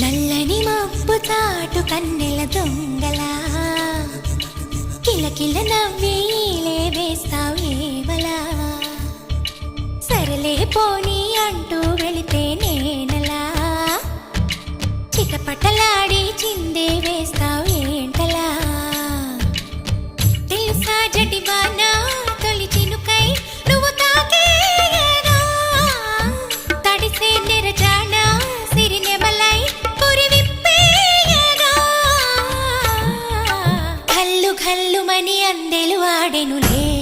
నల్లని మబ్బు తాటు కన్నెల దొంగల. కిలకిల నవ్వేలే వేస్తావు సరలే పోనీ అంటూ వెళితే నేనలా. చిటపటలాడి చిందే వేస్తావేంటలా తెలుసా జటివానా ಹಲ್ಲುಮನಿ ಅಂದೆಲು ಆಡೆನುಲೇ